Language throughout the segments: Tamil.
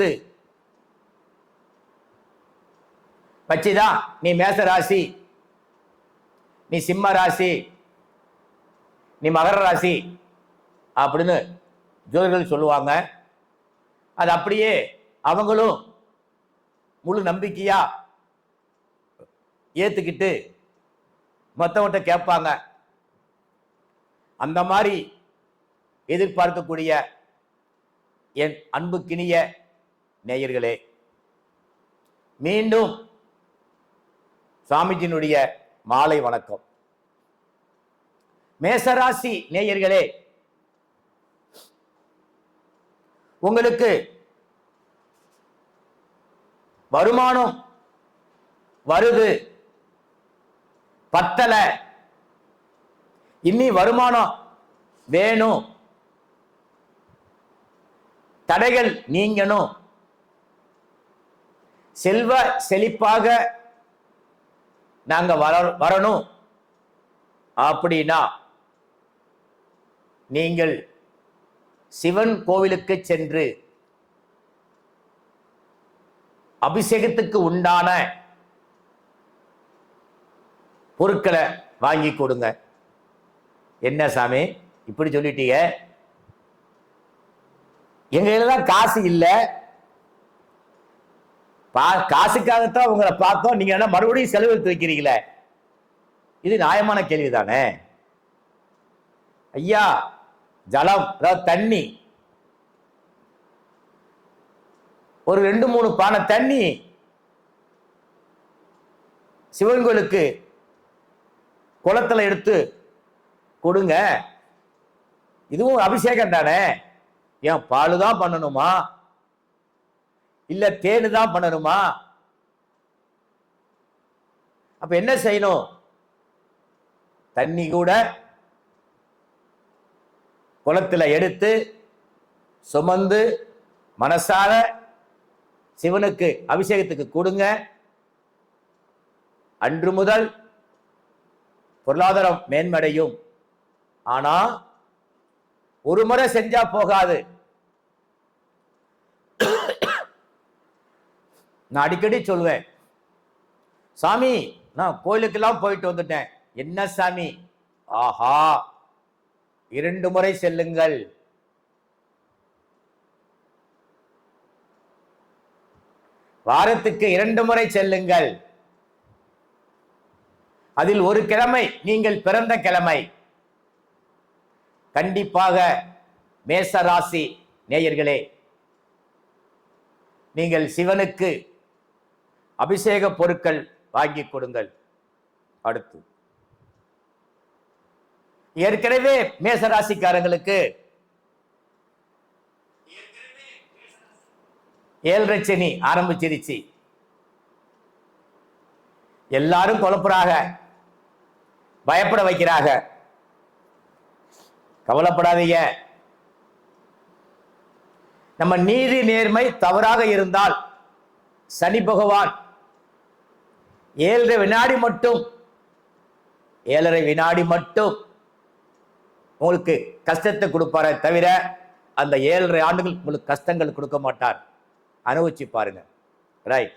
கருத்து வச்சுதான் நீ மேச ராசி நீ சிம்ம ராசி நீ மகர ராசி அப்படின்னு ஜோதிடர்கள் சொல்லுவாங்க. அது அப்படியே அவங்களும் முழு நம்பிக்கையா ஏத்துக்கிட்டு மற்றவங்கிட்ட கேட்பாங்க. அந்த மாதிரி எதிர்பார்க்கக்கூடிய என் அன்புக்கினிய நேயர்களே மீண்டும் சாமிஜினுடைய மாலை வணக்கம். மேசராசி நேயர்களே உங்களுக்கு வருமானம் வருது பத்தல. இன்னி வருமானம் வேணும். தடைகள் நீங்கணும். செல்வ செழிப்பாக நாங்க வர வரணும். அப்படின்னா நீங்கள் சிவன் கோவிலுக்கு சென்று அபிஷேகத்துக்கு உண்டான பொருட்களை வாங்கி கொடுங்க. என்ன சாமி? இப்படி சொல்லிட்டீங்க. எங்க தான் காசு இல்லை. பா காசுக்காகத்தான் உங்களை பார்த்தோம். நீங்க என்ன மறுபடியும் செலவழித்து வைக்கிறீங்களே. இது நியாயமான கேள்வி தானே ஐயா ஜலம் அதாவது தண்ணி. ஒரு ரெண்டு மூணு பானை தண்ணி சிவன் கோயிலுக்கு குளத்துல எடுத்து கொடுங்க. இதுவும் அபிஷேகம் தானே ஏன் பால் தான் பண்ணணுமா? இல்ல தேனு தான் பண்ணணுமா? அப்ப என்ன செய்யணும்? தண்ணி கூட குளத்துல எடுத்து சுமந்து மனசார சிவனுக்கு அபிஷேகத்துக்கு கொடுங்க. அன்று முதல் பொருளாதாரம் மேன்மடையும். ஆனா ஒரு முறை செஞ்சா போகாது. நான் அடிக்கடி சொல்லுவேன் சாமி நான் கோயிலுக்கெல்லாம் போயிட்டு வந்துட்டேன். என்ன சாமி? ஆஹா இரண்டு முறை செல்லுங்கள். வாரத்துக்கு இரண்டு முறை செல்லுங்கள். அதில் ஒரு கிழமை நீங்கள் பிறந்த கிழமை. கண்டிப்பாக மேசராசி நேயர்களே நீங்கள் சிவனுக்கு அபிஷேக பொருட்கள் வாங்கி கொடுங்கள். அடுத்து. ஏற்கனவே மேசராசிக்காரங்களுக்கு ஏழரை சனி ஆரம்பிச்சிருச்சு. எல்லாரும் குழப்புறாங்க. பயப்பட வைக்கிறாங்க. கவலைப்படாதீங்க. நம்ம நீதி நேர்மை தவறாக இருந்தால் சனி பகவான் ஏழரை வினாடி மட்டும். ஏழரை வினாடி மட்டும். உங்களுக்கு கஷ்டத்தை கொடுப்பாரே தவிர அந்த ஏழரை ஆண்டுகள் உங்களுக்கு கஷ்டங்கள் கொடுக்க மாட்டார். அனுபவிச்சு பாருங்க. ரைட்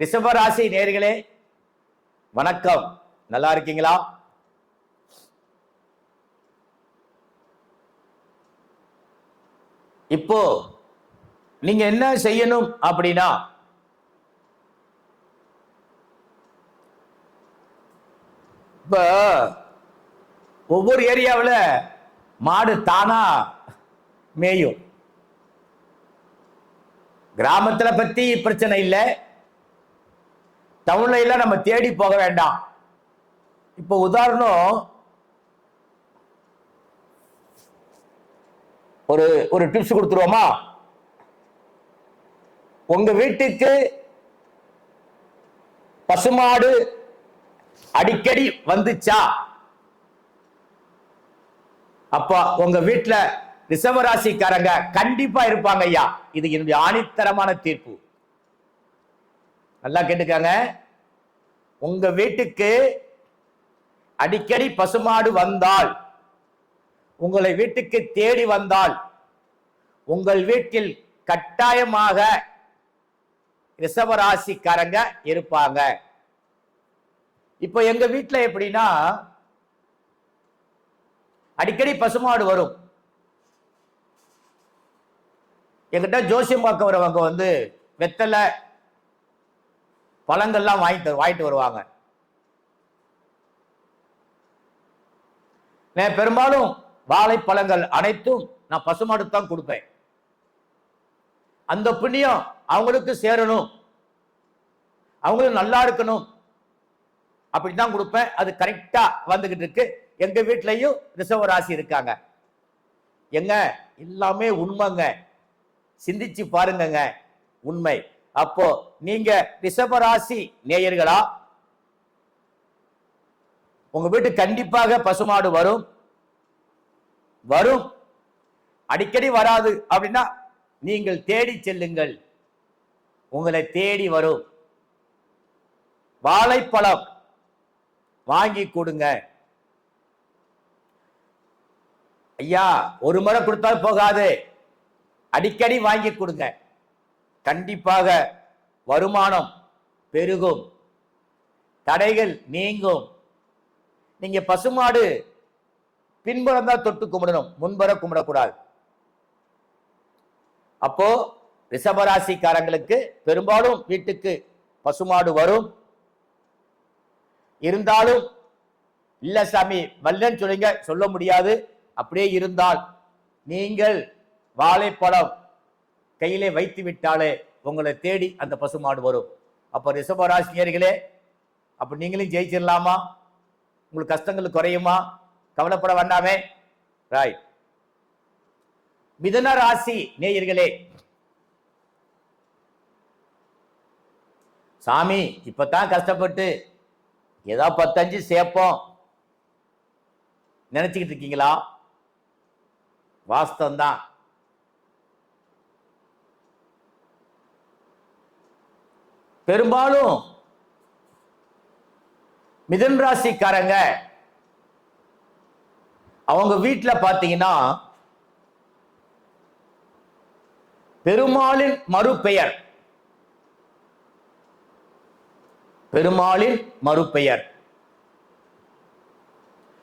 ரிஷபராசி நேர்களே வணக்கம். நல்லா இருக்கீங்களா? இப்போ நீங்க என்ன செய்யணும் அப்படின்னா இப்போ ஒவ்வொரு ஏரியாவில் மாடு தானா மேயும். கிராமத்துல பத்தி பிரச்சனை இல்லை. டவுன்ல எல்லாம் நம்ம தேடி போக வேண்டாம். இப்போ உதாரணம் ஒரு ஒரு டிப்ஸ் கொடுத்துருவோமா? உங்க வீட்டுக்கு பசுமாடு அடிக்கடி வந்துச்சா? அப்ப உங்க வீட்டுல ரிசவராசிக்காரங்க கண்டிப்பா இருப்பாங்க ஐயா. இது என்னுடைய ஆணித்தரமான தீர்ப்பு. நல்லா கேட்டுக்காங்க. உங்க வீட்டுக்கு அடிக்கடி பசுமாடு வந்தால் உங்களை வீட்டுக்கு தேடி வந்தால் உங்கள் வீட்டில் கட்டாயமாக ரிசவராசிக்காரங்க இருப்பாங்க. இப்போ எங்க வீட்டில் எப்படின்னா அடிக்கடி பசுமாடு வரும். என்கிட்ட ஜோசியம் பார்க்க வரவங்க வந்து வெத்தலை பழங்கள்லாம் வாங்கிட்டு வாங்கிட்டு வருவாங்க. நான் பெரும்பாலும் வாழைப்பழங்கள் அனைத்தும் நான் பசுமாடு தான் கொடுப்பேன். அந்த புண்ணியம் அவங்களுக்கு சேரணும். அவங்களும் நல்லா இருக்கணும். அப்படிதான் கொடுப்பேன். அது கரெக்டா வந்துகிட்டு இருக்கு. எங்க வீட்லயும் ரிசர்வ ராசி இருக்காங்க. எங்க? எல்லாமே உண்மைங்க. சிந்திச்சு பாருங்கங்க. உண்மை. அப்போ நீங்க ரிஷபராசி நேயர்களா? உங்க வீட்டு கண்டிப்பாக பசுமாடு வரும். வரும். அடிக்கடி வராது. அப்படின்னா நீங்கள் தேடி செல்லுங்கள். உங்களை தேடி வரும். வாழைப்பழம். வாங்கி கொடுங்க. ஐயா ஒரு முறை கொடுத்தா போகாது. அடிக்கடி வாங்கி கொடுங்க. கண்டிப்பாக வருமானம் பெருகும். தடைகள் நீங்கும். நீங்க பசுமாடு பின்புறம் தான் தொட்டு கும்பிடணும். முன்புற கும்பிடக்கூடாது. அப்போ ரிஷபராசிக்காரங்களுக்கு பெரும்பாலும் வீட்டுக்கு பசுமாடு வரும். இருந்தாலும் இல்ல சாமி வல்லன்னு சொல்லுங்க சொல்ல முடியாது. அப்படியே இருந்தால் நீங்கள் வாழைப்பழம் கையிலே வைத்து விட்டாலே உங்களை தேடி அந்த பசுமாடு வரும். அப்போ ரிஷபராசினியர்களே அப்ப நீங்களும் ஜெயிச்சிடலாமா உங்களுக்கு கஷ்டங்கள் குறையுமா? கவலைப்பட வேண்டாமே. ராய் மிதன ராசி நேயர்களே சாமி இப்பதான் கஷ்டப்பட்டு ஏதோ பத்தஞ்சு சேர்ப்போம் நினச்சிக்கிட்டு இருக்கீங்களா? வாஸ்தவம் தான் பெரும்பாலும் மிதன் ராசிக்காரங்க அவங்க வீட்டுல பாத்தீங்கன்னா பெருமாளின் மறுபெயர் பெருமாளின் மறுபெயர்.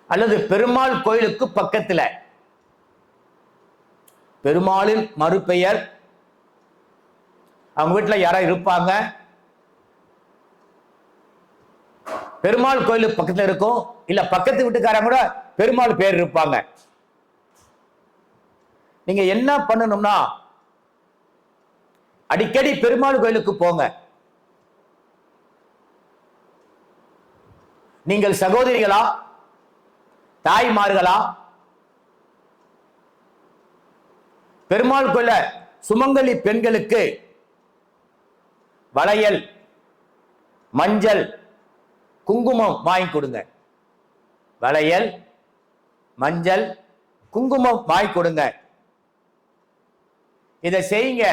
அல்லது பெருமாள் கோயிலுக்கு பக்கத்தில். பெருமாளின் மறுபெயர். அவங்க வீட்டில் யாரோ இருப்பாங்க? பெருமாள் கோயிலுக்கு பக்கத்தில் இருக்கும் இல்ல பக்கத்து வீட்டுக்காரங்க கூட பெருமாள் பேர் இருப்பாங்க. நீங்க என்ன பண்ணணும்னா அடிக்கடி பெருமாள் கோயிலுக்கு போங்க. நீங்கள் சகோதரிகளா? தாய்மார்களா? பெருமாள் கோயில சுமங்கலி பெண்களுக்கு வளையல் மஞ்சள் குங்குமம் வாங்கி கொடுங்க. வளையல் மஞ்சள் குங்குமம் வாங்கி கொடுங்க. இதை செய்யுங்க.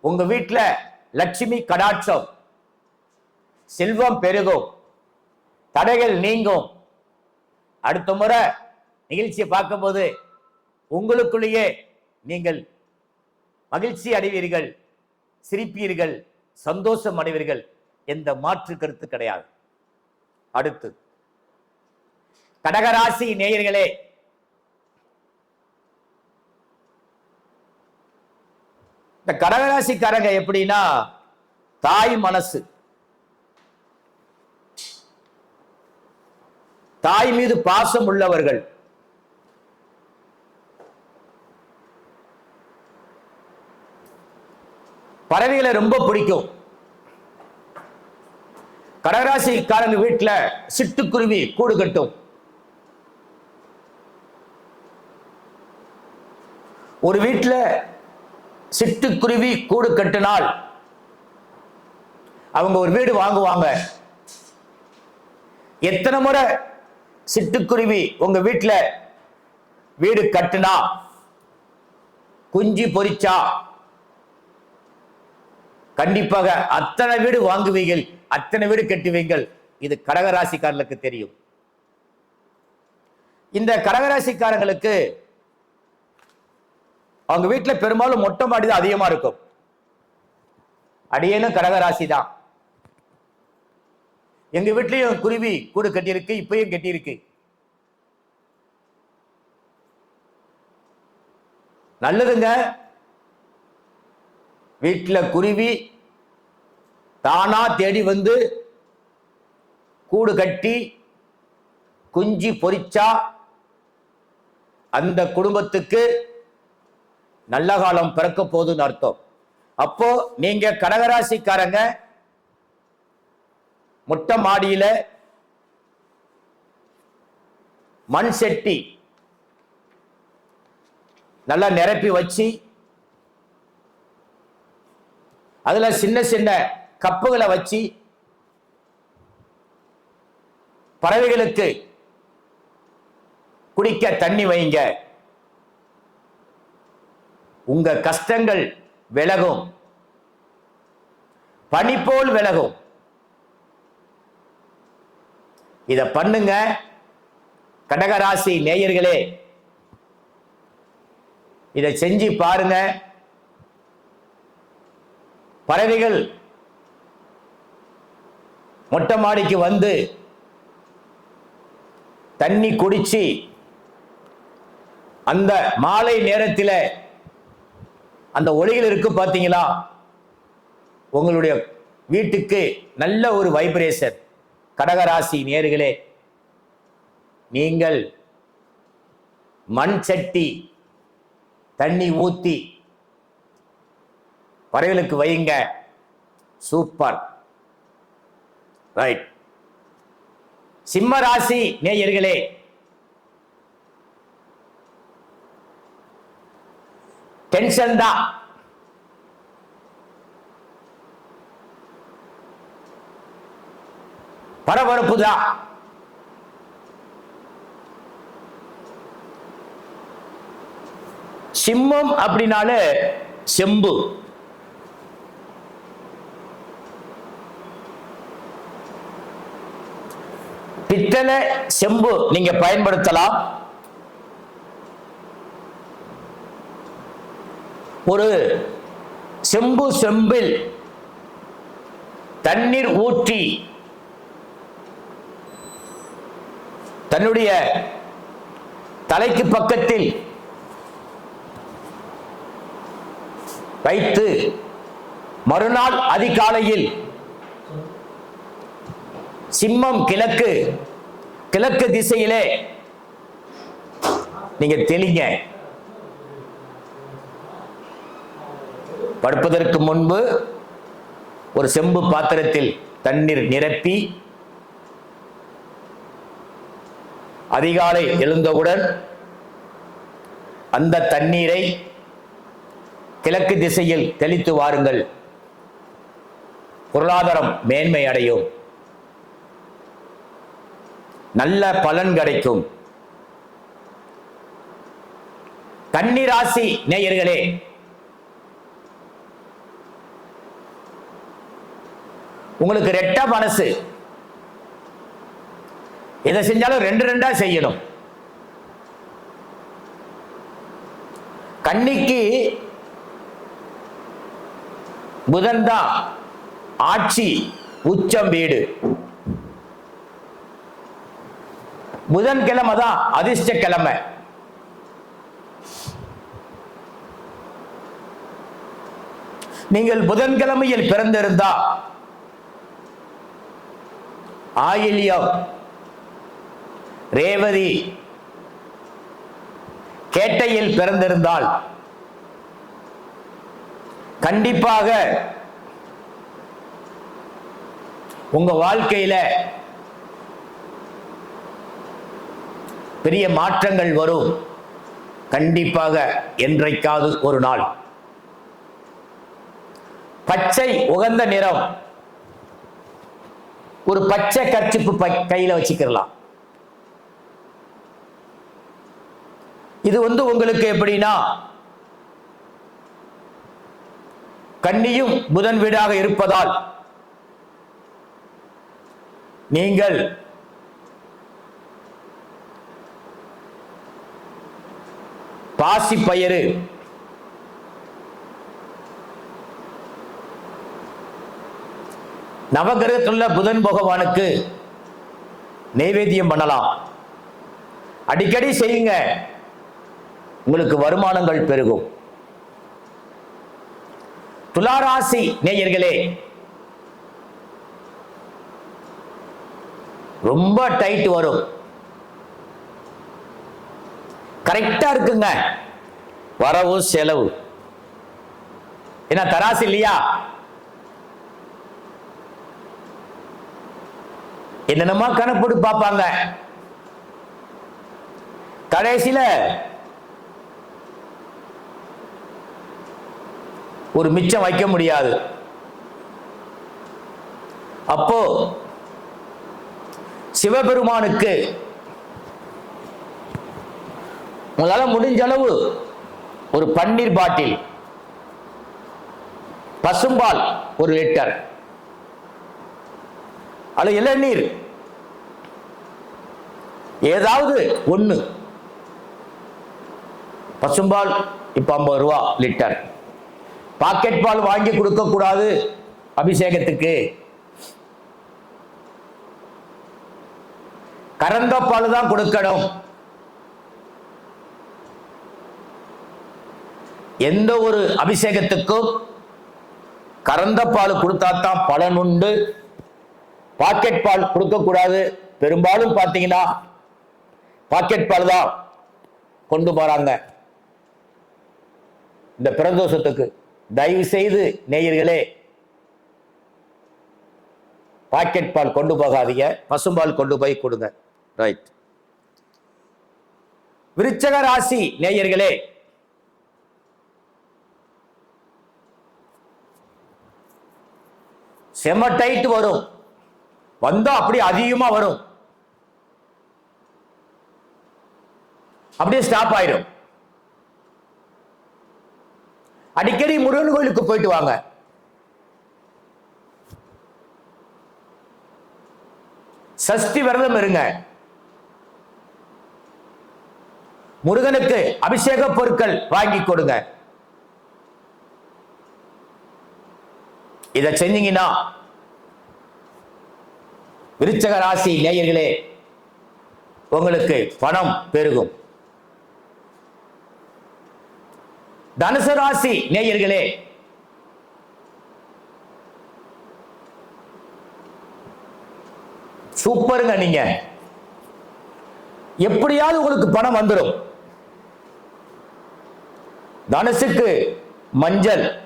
உங்க வீட்டுல லட்சுமி கடாட்சம். செல்வம் பெருகும். தடைகள் நீங்கும். அடுத்த முறை நிகழ்ச்சியை பார்க்கும்போது உங்களுக்குள்ளேயே நீங்கள் மகிழ்ச்சி அடைவீர்கள் சிரிப்பீர்கள் சந்தோஷம் அடைவீர்கள். எந்த மாற்று கருத்து கிடையாது. அடுத்து கடகராசி நேயர்களே இந்த கடகராசிக்காரங்க எப்படின்னா தாய் மனசு. தாய் மீது பாசம் உள்ளவர்கள். பறவைகளை ரொம்ப பிடிக்கும். கடகராசிக்காரங்க வீட்டுல சிட்டுக்குருவி கூடு கட்டும். ஒரு வீட்டுல சிட்டுக்குருவி கூடு கட்டினால் அவங்க ஒரு வீடு வாங்குவாங்க. எத்தனை முறை சிட்டுக்குருவி உங்க வீட்டுல வீடு கட்டுனா குஞ்சு பொரிச்சா கண்டிப்பாக அத்தனை வீடு வாங்குவீங்கள் அத்தனை வீடு கட்டுவீங்கள். இது கடகராசிக்காரர்களுக்கு தெரியும். இந்த கடகராசிக்காரங்களுக்கு அவங்க வீட்டுல பெரும்பாலும் மொட்டை மாடி தான் அதிகமா இருக்கும். அடியேனும் கடகராசி தான் எங்க வீட்லயும் குருவி கூடு கட்டியிருக்கு இப்பயும் கட்டியிருக்கு. நல்லதுங்க. வீட்டில் குருவி தானா தேடி வந்து கூடு கட்டி குஞ்சு பொரிச்சா அந்த குடும்பத்துக்கு நல்ல காலம் பிறக்க போகுதுன்னு அர்த்தம். அப்போ நீங்க கடகராசிக்காரங்க மொட்டை மாடியில மண் செட்டி நல்லா நிரப்பி வச்சு அதுல சின்ன சின்ன கப்புகளை வச்சு பறவைகளுக்கு குடிக்க தண்ணி வைங்க. உங்க கஷ்டங்கள் விலகும். பனி போல் விலகும். இத பண்ணுங்க. கடகராசி நேயர்களே இதை செஞ்சு பாருங்க. பறவைகள் மொட்டை மாடிக்கு வந்து தண்ணி குடிச்சு அந்த மாலை நேரத்தில் அந்த ஒளிகள் இருக்கு பார்த்தீங்களா உங்களுடைய வீட்டுக்கு நல்ல ஒரு வைப்ரேஷன் கடகராசி நேர்களே நீங்கள் மண் சட்டி தண்ணி ஊத்தி பறவைகளுக்கு வையுங்க. சூப்பர். ரைட். சிம்ம ராசி நேயர்களே டென்ஷன் தான். பரபரப்பு தான் சிம்மம் அப்படின்னாலே செம்பு. பித்தளை செம்பு நீங்க பயன்படுத்தலாம். ஒரு செம்பு செம்பில் தண்ணீர் ஊற்றி தன்னுடைய தலைக்கு பக்கத்தில் வைத்து மறுநாள் அதிகாலையில் சிம்மம் கிழக்கு கிழக்கு திசையிலே நீங்க தெளிங்க. படுப்பதற்கு முன்பு ஒரு செம்பு பாத்திரத்தில் தண்ணீர் நிரப்பி அதிகாலை எழுந்தவுடன் அந்த தண்ணீரை கிழக்கு திசையில் தெளித்து வாருங்கள். பொருளாதாரம் மேன்மை அடையும். நல்ல பலன் கிடைக்கும். கன்னிராசி நேயர்களே உங்களுக்கு ரெட்ட மனசு. எதை செஞ்சாலும் ரெண்டு ரெண்டா செய்யணும். கன்னிக்கு புதன் தான் ஆட்சி உச்சம் வீடு. புதன் கிழமை தான் அதிர்ஷ்ட கிழமை நீங்கள் புதன்கிழமையில் பிறந்திருந்தா ஆயில்யம் ரேவதி கேட்டையில் பிறந்திருந்தால் கண்டிப்பாக உங்க வாழ்க்கையில பெரிய மாற்றங்கள் வரும். கண்டிப்பாக என்றைக்காவது ஒரு நாள். பச்சை உகந்த நிறம். ஒரு பச்சை கர்ச்சிப்பு பை- கையில வச்சுக்கலாம் இது வந்து உங்களுக்கு எப்படின்னா கன்னியும் புதன் வீடாக இருப்பதால் நீங்கள் பாசி பயிறு நவகிரகத்துள்ள புதன் பகவானுக்கு நைவேத்தியம் பண்ணலாம். அடிக்கடி செய்யுங்க. உங்களுக்கு வருமானங்கள் பெருகும். துளாராசி நேயர்களே ரொம்ப டைட் வரும். கரெக்டா இருக்குங்க. வரவு செலவு. என்ன தராசு இல்லையா? என்னென்னமா கணப்போட்டு பார்ப்பாங்க. கடைசியில ஒரு மிச்சம் வைக்க முடியாது. அப்போ சிவபெருமானுக்கு உங்களால முடிஞ்ச அளவு ஒரு பன்னீர் பாட்டில் பசும்பால் ஒரு லிட்டர் அல்ல இளநீர் ஏதாவது ஒன்று பசும்பால் இப்போ ஐம்பது ரூபா லிட்டர். பாக்கெட் பால் வாங்கி கொடுக்க கூடாது அபிஷேகத்துக்கு. கறந்த பால் தான் கொடுக்கணும். எந்த ஒரு அபிஷேகத்துக்கும் கறந்த பால் கொடுத்தா தான் பலன் உண்டு. பாக்கெட் பால் கொடுக்க கூடாது. பெரும்பாலும் பார்த்தீங்கன்னா பாக்கெட் பால் தான் கொண்டு போறாங்க. இந்த பிரதோஷத்துக்கு. தயவு செய்து நேயர்களே பாக்கெட் பால் கொண்டு போகாதீங்க பசும்பால் கொண்டு போய் கொடுங்க. ரைட் விருச்சக ராசி நேயர்களே செம டைட் வரும். வந்தா அப்படி அதிகமா வரும். அப்படியே ஸ்டாப் ஆயிடும் அடிக்கடி முருகன் கோயிலுக்கு போயிட்டு வாங்க. சஷ்டி விரதம் இருங்க. முருகனுக்கு அபிஷேக பொருட்கள் வாங்கி கொடுங்க. இதை செஞ்சீங்கன்னா விருச்சக ராசி நேயர்களே உங்களுக்கு பணம் பெருகும். தனுசு ராசி நேயர்களே. சூப்பருங்க நீங்க. எப்படியாவது உங்களுக்கு பணம் வந்துடும் தனுசுக்கு மஞ்சள்.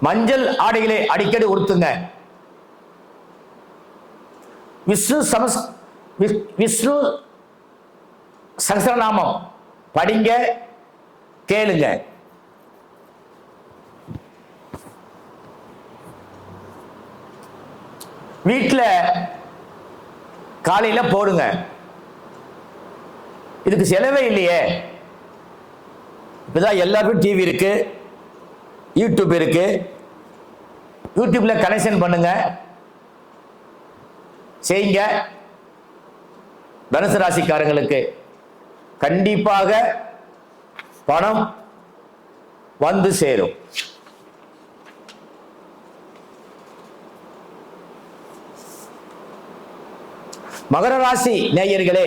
மஞ்சள் ஆடைகளை அடிக்கடி உடுத்துங்க. விஷ்ணு சமஸ் விஷ்ணு சகசரநாமம் படிங்க கேளுங்க. வீட்டில் காலையில் போடுங்க. இதுக்கு செலவே இல்லையே. இப்போதான் எல்லாருக்கும் டிவி இருக்கு யூடியூப் இருக்கு. யூடியூப்ல கனெக்ஷன் பண்ணுங்க. செய்யுங்க. தனுசு ராசிக்காரங்களுக்கு கண்டிப்பாக பணம் வந்து சேரும். மகர ராசி நேயர்களே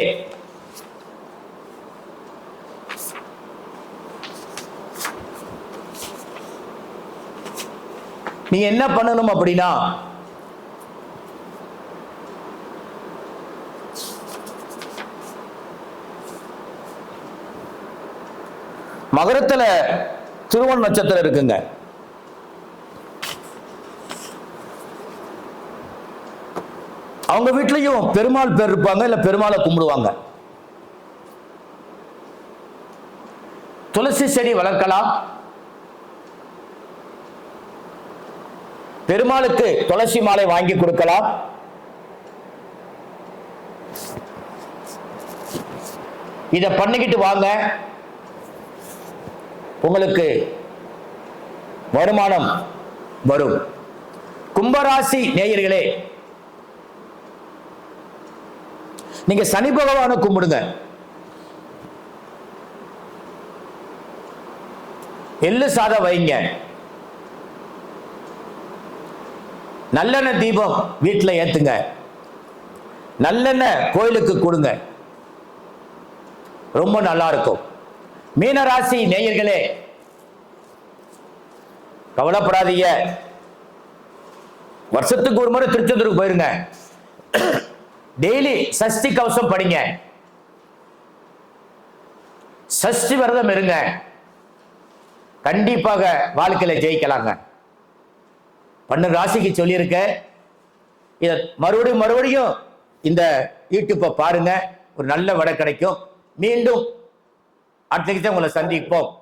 நீங்க என்ன பண்ணணும் அப்படின்னா மகரத்துல திருவன் நட்சத்திரம் இருக்குங்க. அவங்க வீட்லயும் பெருமாள் பேர் இருப்பாங்க இல்ல பெருமாளை கும்பிடுவாங்க. துளசி செடி வளர்க்கலாம். பெருமாளுக்கு துளசி மாலை வாங்கி கொடுக்கலாம். இத பண்ணிக்கிட்டு வாங்க. உங்களுக்கு வருமானம் வரும். கும்பராசி நேயர்களே நீங்க சனி பகவான கும்பிடுங்க. எள்ளு சாதம் வைங்க. நல்லெண்ணெய் தீபம் வீட்டில் ஏத்துங்க. நல்லெண்ணெய் கோயிலுக்கு கொடுங்க. ரொம்ப நல்லா இருக்கும். மீனராசி நேயர்களே கவலைப்படாதீங்க. வருஷத்துக்கு ஒரு முறை திருச்செந்தூருக்கு போயிருங்க. டெய்லி சஷ்டி கவசம் படிங்க. சஷ்டி விரதம் இருங்க. கண்டிப்பாக வாழ்க்கையில ஜெயிக்கலாங்க. பன்னெண்டு ராசிக்கு சொல்லியிருக்க. இத மறுபடியும் மறுபடியும் இந்த யூடியூப்பை பாருங்க. ஒரு நல்ல வடை கிடைக்கும். மீண்டும் அடுத்த உங்களை சந்திப்போம்.